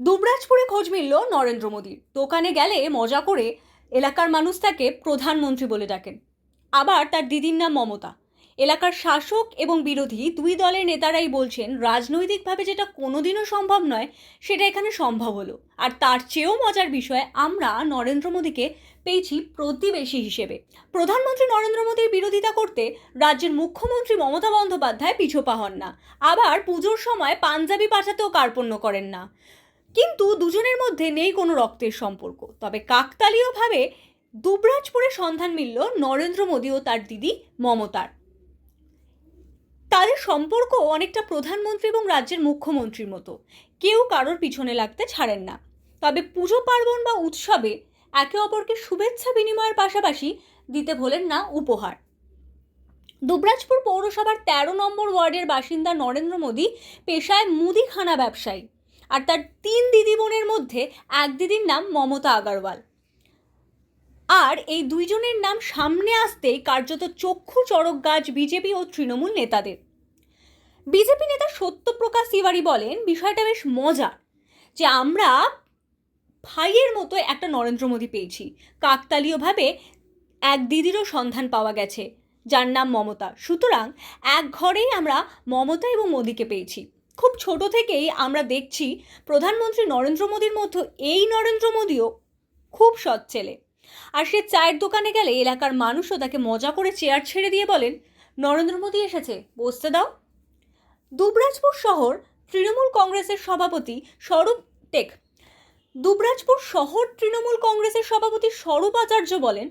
দুবরাজপুরে খোঁজ মিলল নরেন্দ্র মোদীর। দোকানে গেলে মজা করে এলাকার মানুষ তাকে প্রধানমন্ত্রী বলে ডাকেন। আবার তার দিদির নাম মমতা। এলাকার শাসক এবং বিরোধী দুই দলের নেতারাই বলছেন, রাজনৈতিকভাবে যেটা কোনোদিনও সম্ভব নয়, সেটা এখানে সম্ভব হলো। আর তার চেয়েও মজার বিষয়, আমরা নরেন্দ্র মোদীকে পেয়েছি প্রতিবেশী হিসেবে। প্রধানমন্ত্রী নরেন্দ্র মোদীর বিরোধিতা করতে রাজ্যের মুখ্যমন্ত্রী মমতা বন্দ্যোপাধ্যায় পিছোপা হন না। আবার পুজোর সময় পাঞ্জাবি পাঠাতেও কার্পণ্য করেন না। কিন্তু দুজনের মধ্যে নেই কোনো রক্তের সম্পর্ক। তবে কাকতালীয়ভাবে দুবরাজপুরে সন্ধান মিলল নরেন্দ্র মোদী ও তার দিদি মমতার। তাদের সম্পর্ক অনেকটা প্রধানমন্ত্রী এবং রাজ্যের মুখ্যমন্ত্রীর মতো। কেউ কারোর পিছনে লাগতে ছাড়েন না। তবে পুজো পার্বণ বা উৎসবে একে অপরকে শুভেচ্ছা বিনিময়ের পাশাপাশি দিতে ভোলেন না উপহার। দুবরাজপুর পৌরসভার তেরো নম্বর ওয়ার্ডের বাসিন্দা নরেন্দ্র মোদী পেশায় মুদিখানা ব্যবসায়ী। আর তার তিন দিদি বোনের মধ্যে এক দিদির নাম মমতা আগারওয়াল। আর এই দুইজনের নাম সামনে আসতেই কার্যত চক্ষু চড়ক গাছ বিজেপি ও তৃণমূল নেতাদের। বিজেপি নেতা সত্যপ্রকাশ তিওয়ারি বলেন, বিষয়টা বেশ মজার যে আমরা ভাইয়ের মতো একটা নরেন্দ্র মোদী পেয়েছি। কাকতালীয়ভাবে এক দিদিরও সন্ধান পাওয়া গেছে। যার নাম মমতা। সুতরাং এক ঘরেই আমরা মমতা এবং মোদীকে পেয়েছি। খুব ছোট থেকেই আমরা দেখছি প্রধানমন্ত্রী নরেন্দ্র মোদীর মধ্যে এই নরেন্দ্র মোদীও খুব সৎ ছেলে। আর সে চায়ের দোকানে গেলে এলাকার মানুষও তাকে মজা করে চেয়ার ছেড়ে দিয়ে বলেন, নরেন্দ্র মোদী এসেছে, বসতে দাও। দুবরাজপুর শহর তৃণমূল কংগ্রেসের সভাপতি স্বরূপ টেক, দুবরাজপুর শহর তৃণমূল কংগ্রেসের সভাপতি স্বরূপ আচার্য বলেন,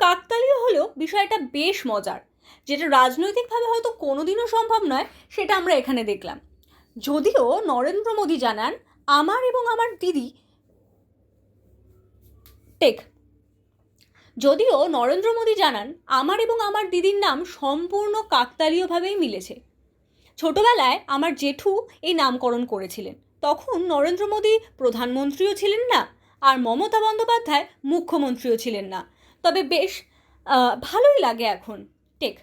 কাকতালীয় হলেও বিষয়টা বেশ মজার। যেটা রাজনৈতিকভাবে হয়তো কোনোদিনও সম্ভব নয়, সেটা আমরা এখানে দেখলাম। যদিও নরেন্দ্র মোদী জানান, আমার এবং আমার দিদি টেক। যদিও নরেন্দ্র মোদী জানান, আমার এবং আমার দিদির নাম সম্পূর্ণ কাকতালীয়ভাবেই মিলেছে। ছোটবেলায় আমার জেঠু এই নামকরণ করেছিলেন। তখন নরেন্দ্র মোদী প্রধানমন্ত্রীও ছিলেন না, আর মমতা বন্দ্যোপাধ্যায় মুখ্যমন্ত্রীও ছিলেন না। তবে বেশ ভালোই লাগে এখন। টেক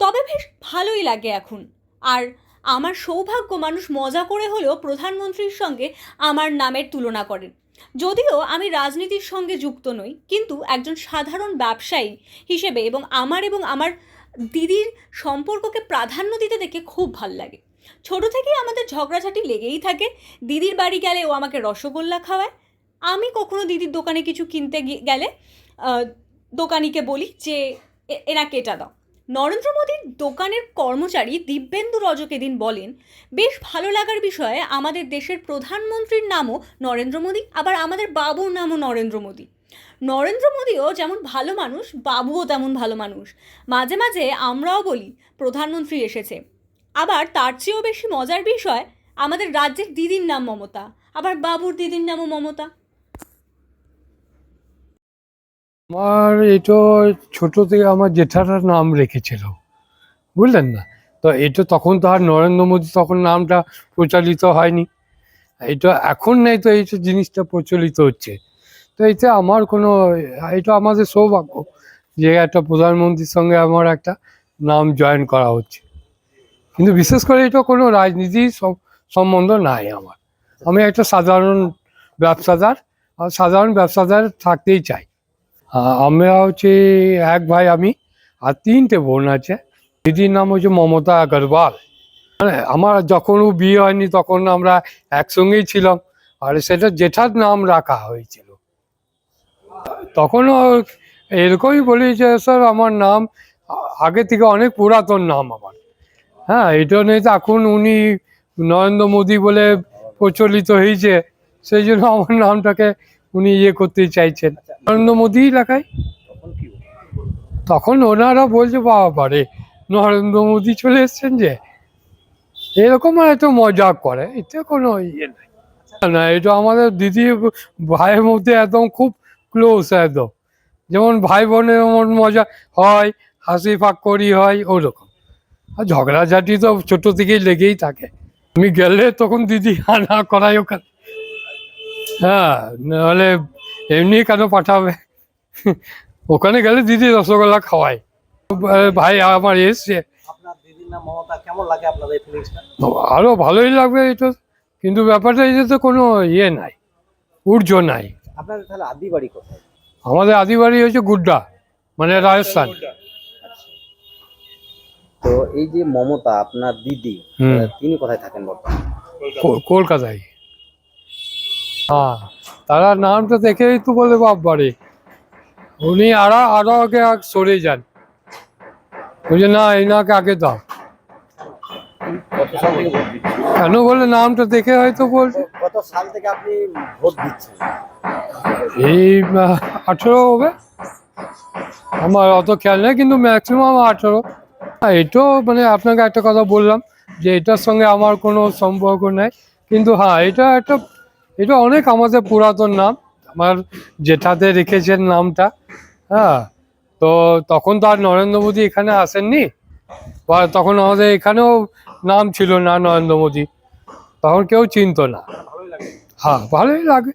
তবে বেশ ভালোই লাগে এখন। আর আমার সৌভাগ্য মানুষ মজা করে হলেও প্রধানমন্ত্রীর সঙ্গে আমার নামের তুলনা করেন। যদিও আমি রাজনীতির সঙ্গে যুক্ত নই, কিন্তু একজন সাধারণ ব্যবসায়ী হিসেবে এবং আমার এবং আমার দিদির সম্পর্ককে প্রাধান্য দিতে দেখে খুব ভালো লাগে। ছোট থেকেই আমাদের ঝগড়াঝাটি লেগেই থাকে। দিদির বাড়ি গেলে ও আমাকে রসগোল্লা খাওয়ায়। আমি কখনো দিদির দোকানে কিছু কিনতে গেলে দোকানিকে বলি যে "এ- এনাকে এটা দাও। নরেন্দ্র মোদীর দোকানের কর্মচারী দিব্যেন্দু রজক এদিন বলেন, বেশ ভালো লাগার বিষয়ে আমাদের দেশের প্রধানমন্ত্রীর নামও নরেন্দ্র মোদী, আবার আমাদের বাবুর নামও নরেন্দ্র মোদী। নরেন্দ্র মোদীও যেমন ভালো মানুষ, বাবুও তেমন ভালো মানুষ। মাঝে মাঝে আমরাও বলি, প্রধানমন্ত্রী এসেছে। আবার তার চেয়েও বেশি মজার বিষয়, আমাদের রাজ্যের দিদির নাম মমতা, আবার বাবুর দিদির নামও মমতা। আমার এটা ছোট থেকে আমার জেঠাটার নাম রেখেছিল। বুঝলেন না? তো এটা তখন তো আর নরেন্দ্র মোদী তখন নামটা প্রচলিত হয়নি। এটা এখন নেই তো এই জিনিসটা প্রচলিত হচ্ছে। তো এতে আমার কোনো এটা আমাদের সৌভাগ্য যে একটা প্রধানমন্ত্রীর সঙ্গে আমার একটা নাম জয়েন করা হচ্ছে। কিন্তু বিশেষ করে এটা কোনো রাজনীতির সম- সম্বন্ধ নাই আমার। আমি একটা সাধারণ ব্যবসাদার, আর সাধারণ ব্যবসাদার থাকতেই চাই। আমরা হচ্ছে এক ভাই আমি, আর তিনটে বোন আছে। দিদির নাম হচ্ছে মমতা আগরওয়াল। মানে আমার যখন ও বিয়ে হয়নি তখন আমরা একসঙ্গেই ছিলাম, আর সেটা জেঠার নাম রাখা হয়েছিল। তখনও এরকমই বলি যে, স্যার, আমার নাম আগে থেকে অনেক পুরাতন নাম আমার। হ্যাঁ এটা নিয়ে তো এখন উনি নরেন্দ্র মোদী বলে প্রচলিত হয়েছে, সেই জন্য আমার নামটাকে উনি ইয়ে করতে চাইছেন। নরেন্দ্র মোদী লেখায় তখন ওনারা বলছে বাবা বারে নরেন্দ্র মোদী চলে এসছেন যে। এরকম হয়তো মজা করে এতে কোনো ইয়ে নাই। না এটা আমাদের দিদি ভাইয়ের মধ্যে একদম খুব ক্লোজ একদম। যেমন ভাই বোনের মজা হয় হাসি ফাক্করি হয় ওরকম। আর ঝগড়াঝাটি তো ছোট থেকেই লেগেই থাকে। আমি গেলে তখন দিদি আনা করাই ওখানে। হ্যাঁ নাহলে এমনি কেন পাঠাবে? ওখানে গেলে দিদি রসগোল্লা খাওয়ায়। ভাই আমার এসছে। আরও ভালোই লাগবে এটা। কিন্তু ব্যাপারটা এই যে তো কোনো ইয়ে নাই ঊর্জ নাই। আদি বাড়ি আমাদের আদিবাড়ি হচ্ছে গুড্ডা মানে রাজস্থান। আচ্ছা। তো এই যে মমতা আপনার দিদি তিনি কোথায় থাকেন বর্তমানে? কলকাতায়। হ্যাঁ। তারা নামটা দেখেই তো বলে বাপ বাড়ি উনি আরও আরও আগে সরে যান। বলছে না এনাকে আগে দাও। কেন বলে নামটা দেখে হয়তো বলছে কত সাল থেকে আপনি ভোট দিচ্ছেন? এই আঠেরো হবে। আমার অত খেয়াল নেই কিন্তু ম্যাক্সিমাম আঠেরো। এটাও মানে আপনাকে একটা কথা বললাম যে এটার সঙ্গে আমার কোনো সম্পর্ক নেই। কিন্তু হ্যাঁ এটা একটা এটা অনেক আমাদের পুরাতন নাম। আমার জেঠাতে রেখেছেন নামটা। হ্যাঁ তো তখন তো আর নরেন্দ্র মোদী এখানে আসেননি। বা তখন আমাদের এখানেও নাম ছিল না নরেন্দ্র মোদী। তখন কেউ চিনত না। হ্যাঁ ভালোই লাগে।